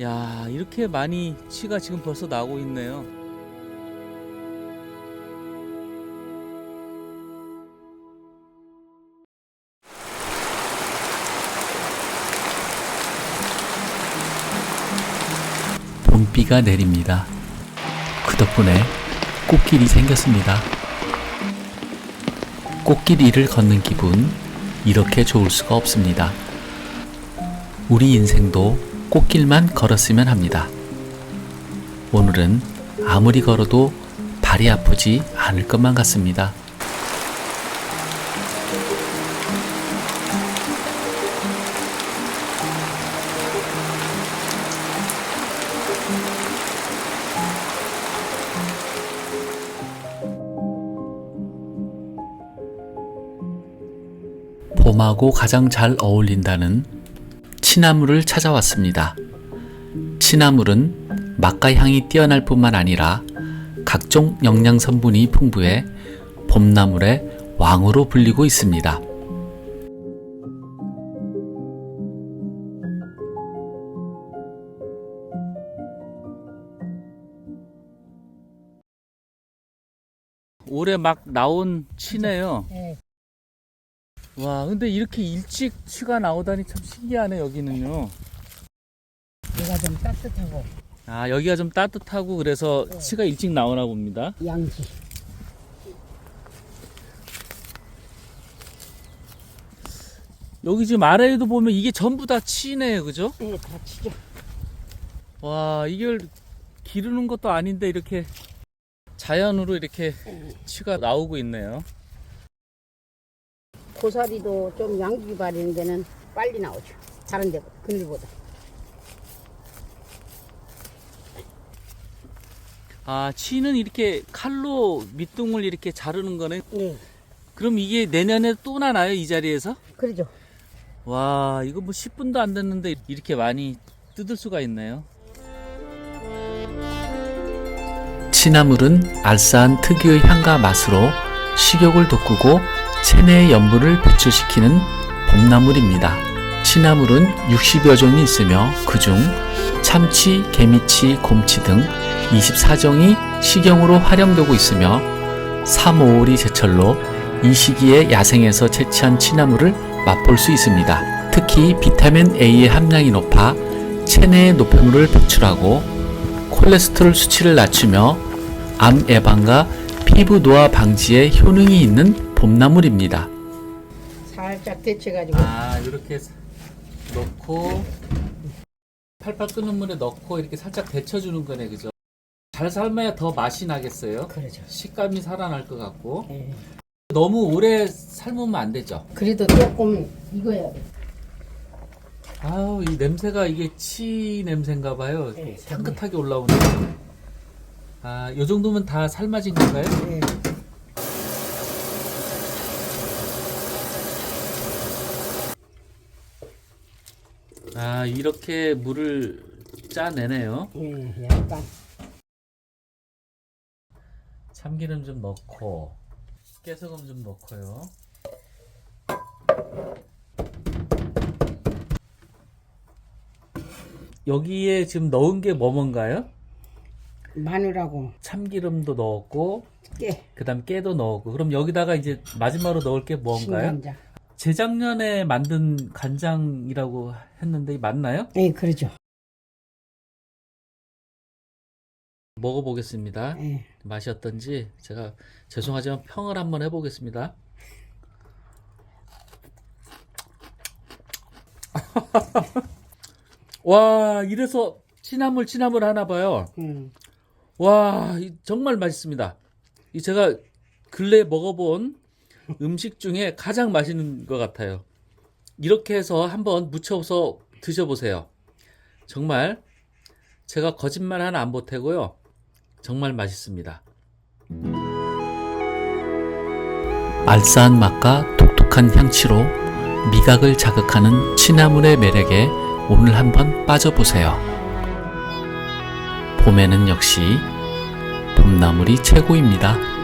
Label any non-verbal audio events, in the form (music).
야, 이렇게 많이 치가 지금 벌써 나오고 있네요. 봄비가 내립니다. 그 덕분에 꽃길이 생겼습니다. 꽃길이를 걷는 기분, 이렇게 좋을 수가 없습니다. 우리 인생도 꽃길만 걸었으면 합니다. 오늘은 아무리 걸어도 발이 아프지 않을 것만 같습니다. 봄하고 가장 잘 어울린다는 치나물을 찾아왔습니다. 치나물은 맛과 향이 뛰어날 뿐만 아니라 각종 영양 성분이 풍부해 봄나물의 왕으로 불리고 있습니다. 올해 막 나온 치네요. 네. 와, 근데 이렇게 일찍 치가 나오다니 참 신기하네, 여기는요. 얘가 좀 따뜻하고 아, 여기가 좀 따뜻하고 그래서 네. 치가 일찍 나오나 봅니다. 양지. 여기 지금 아래에도 보면 이게 전부 다 치네요, 그죠? 네, 다 치죠. 와, 이걸 기르는 것도 아닌데 이렇게 자연으로 이렇게 치가 나오고 있네요. 고사리도 좀 양지 바리는 데는 빨리 나오죠. 다른 데보다, 그늘보다. 아, 치는 이렇게 칼로 밑둥을 이렇게 자르는 거네. 네, 그럼 이게 내년에 또 나나요, 이 자리에서? 그러죠. 와, 이거 뭐 10분도 안 됐는데 이렇게 많이 뜯을 수가 있네요. 치나물은 알싸한 특유의 향과 맛으로 식욕을 돋구고 체내의 염분을 배출시키는 봄나물입니다. 치나물은 60여 종이 있으며 그중 참치, 개미치, 곰치 등 24종이 식용으로 활용되고 있으며 3, 5월이 제철로 이 시기에 야생에서 채취한 치나물을 맛볼 수 있습니다. 특히 비타민 A의 함량이 높아 체내의 노폐물을 배출하고 콜레스테롤 수치를 낮추며 암 예방과 피부 노화 방지에 효능이 있는 봄나물입니다. 살짝 데쳐가지고. 아, 이렇게 넣고 팔팔 끓는 물에 넣고 이렇게 살짝 데쳐주는 거네, 그죠? 잘 삶아야 더 맛이 나겠어요. 그러죠. 식감이 살아날 것 같고 네. 너무 오래 삶으면 안 되죠. 그래도 조금 익어야 돼. 아우 이 냄새가 이게 치 냄새인가 봐요. 네, 향긋하게 올라오네. 아, 요 정도면 다 삶아진 건가요? 네. 아, 이렇게 물을 짜내네요. 네, 약간. 참기름 좀 넣고 깨소금 좀 넣고요. 여기에 지금 넣은 게 뭐 뭔가요? 마늘하고 참기름도 넣었고 깨. 그다음 깨도 넣었고 그럼 여기다가 이제 마지막으로 넣을 게 뭔가요? 신간장. 재작년에 만든 간장이라고 했는데 이 맞나요? 네, 그러죠. 먹어보겠습니다. 네. 맛이 어떤지 제가 죄송하지만 평을 한번 해보겠습니다. (laughs) 와 이래서 치나물 치나물 하나 봐요. 음. 와 이- 정말 맛있습니다. 이 제가 근래 먹어본 음식 중에 가장 맛있는 것 같아요. 이렇게 해서 한번 무쳐서 드셔보세요. 정말 제가 거짓말 하나 안 보태고요. 정말 맛있습니다. 알싸한 맛과 독특한 향치로 미각을 자극하는 치나물의 매력에 오늘 한번 빠져보세요. 봄에는 역시 봄나물이 최고입니다.